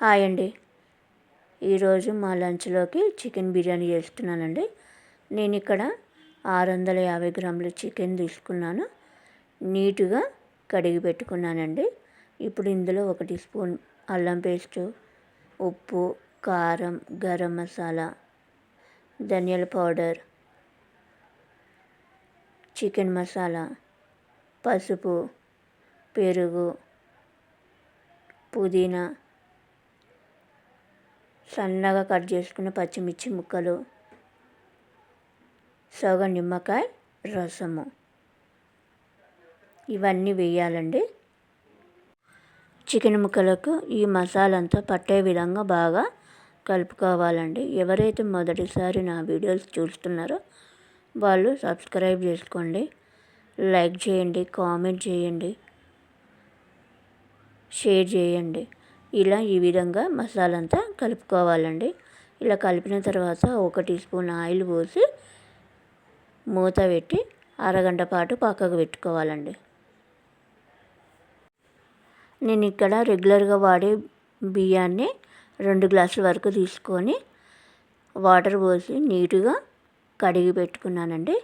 Hi అండి. ఈరోజు మా లంచ్లోకి చికెన్ బిర్యానీ చేస్తున్నానండి. నేను ఇక్కడ ఆరు వందల యాభై గ్రాముల చికెన్ తీసుకున్నాను. నీట్గా కడిగి పెట్టుకున్నానండి. ఇప్పుడు ఇందులో ఒకటి స్పూన్ అల్లం పేస్టు ఉప్పు కారం గరం మసాలా ధనియాల పౌడర్ చికెన్ మసాలా పసుపు పెరుగు పుదీనా సన్నగా కట్ చేసుకున్న పచ్చిమిర్చి ముక్కలు సగం నిమ్మకాయ రసము. ఇవన్నీ వేయాలండి. చికెన్ ముక్కలకు ఈ మసాలా అంతా పట్టే విధంగా బాగా కలుపుకోవాలండి. ఎవరైతే మొదటిసారి నా వీడియోస్ చూస్తున్నారో వాళ్ళు సబ్స్క్రైబ్ చేసుకోండి. లైక్ చేయండి కామెంట్ చేయండి షేర్ చేయండి. ఇలా ఈ విధంగా మసాలా అంతా కలుపుకోవాలండి. ఇలా కలిపిన తర్వాత ఒక టీ స్పూన్ ఆయిల్ పోసి మూత పెట్టి అరగంట పాటు పక్కకు పెట్టుకోవాలండి. నేను ఇక్కడ రెగ్యులర్గా వాడే బియ్యాన్ని రెండు గ్లాసుల వరకు తీసుకొని వాటర్ పోసి నీటుగా కడిగి పెట్టుకున్నానండి.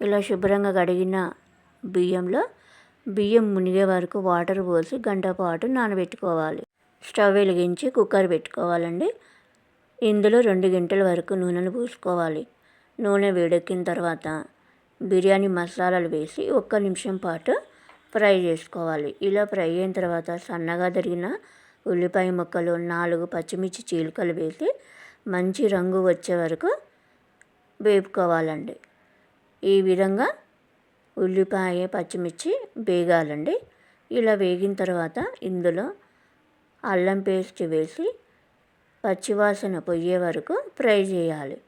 ఇలా శుభ్రంగా కడిగిన బియ్యంలో బియ్యం మునిగే వరకు వాటర్ పోసి గంట పాటు నానబెట్టుకోవాలి. స్టవ్ వెలిగించి కుక్కర్ పెట్టుకోవాలండి. ఇందులో రెండు గంటల వరకు నూనెను పూసుకోవాలి. నూనె వేడెక్కిన తర్వాత బిర్యానీ మసాలాలు వేసి ఒక్క నిమిషం పాటు ఫ్రై చేసుకోవాలి. ఇలా ఫ్రై అయిన తర్వాత సన్నగా తరిగిన ఉల్లిపాయ ముక్కలు నాలుగు పచ్చిమిర్చి చీలికలు వేసి మంచి రంగు వచ్చే వరకు వేపుకోవాలండి. ఈ విధంగా ఉల్లిపాయ పచ్చిమిర్చి వేగాలండి. ఇలా వేగిన తర్వాత ఇందులో అల్లం పేస్ట్ వేసి పచ్చివాసన పోయే వరకు ఫ్రై చేయాలి.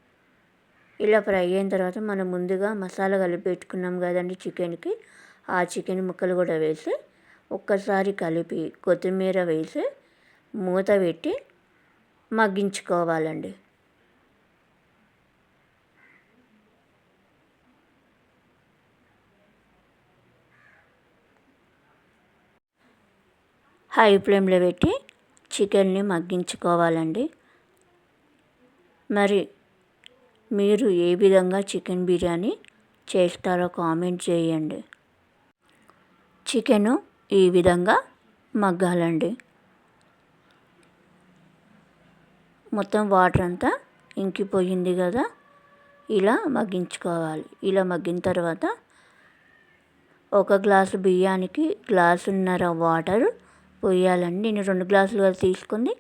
ఇలా ఫ్రై అయిన తర్వాత మనం ముందుగా మసాలా కలిపి పెట్టుకున్నాం కదండి చికెన్కి. ఆ చికెన్ ముక్కలు కూడా వేసి ఒక్కసారి కలిపి కొత్తిమీర వేసి మూత పెట్టి మగ్గించుకోవాలండి. హై ఫ్లేమ్లో పెట్టి చికెన్ని మగ్గించుకోవాలండి. మరి మీరు ఏ విధంగా చికెన్ బిర్యానీ చేస్తారో కామెంట్ చేయండి. చికెను ఈ విధంగా మగ్గాలండి. మొత్తం వాటర్ అంతా ఇంకిపోయింది కదా ఇలా మగ్గించుకోవాలి. ఇలా మగ్గిన తర్వాత ఒక గ్లాసు బియ్యానికి గ్లాసున్నర వాటర్ పోయాలండి. నేను రెండు గ్లాసులు తీసుకుంది.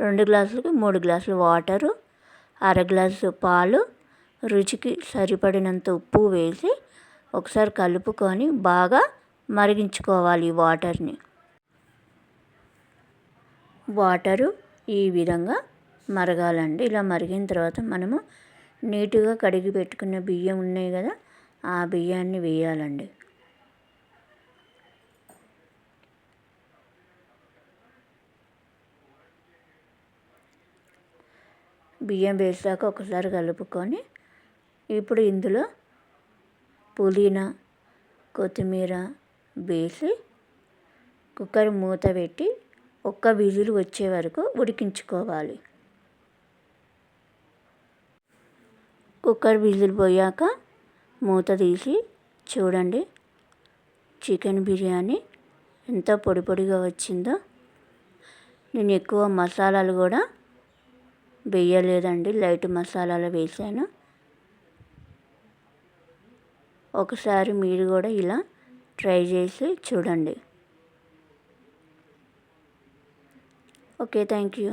రెండు గ్లాసులకి మూడు గ్లాసులు వాటరు అర గ్లాసు పాలు రుచికి సరిపడినంత ఉప్పు వేసి ఒకసారి కలుపుకొని బాగా మరిగించుకోవాలి ఈ వాటర్ని. వాటరు ఈ విధంగా మరగాలండి. ఇలా మరిగిన తర్వాత మనము నీట్గా కడిగి పెట్టుకున్న బియ్యం ఉన్నాయి కదా ఆ బియ్యాన్ని వేయాలండి. బియ్యం వేసాక ఒకసారి కలుపుకొని ఇప్పుడు ఇందులో పుదీనా కొత్తిమీర వేసి కుక్కర్ మూత పెట్టి ఒక్క విజిల్ వచ్చే వరకు ఉడికించుకోవాలి. కుక్కర్ విజిల్ పోయాక మూత తీసి చూడండి చికెన్ బిర్యానీ ఎంత పొడి పొడిగా వచ్చిందో. నేను ఎక్కువ మసాలాలు కూడా వేయలేదండి. లైట్ మసాలాలు వేసాను ఒకసారి మీరు కూడా ఇలా ట్రై చేసి చూడండి. Okay thank you.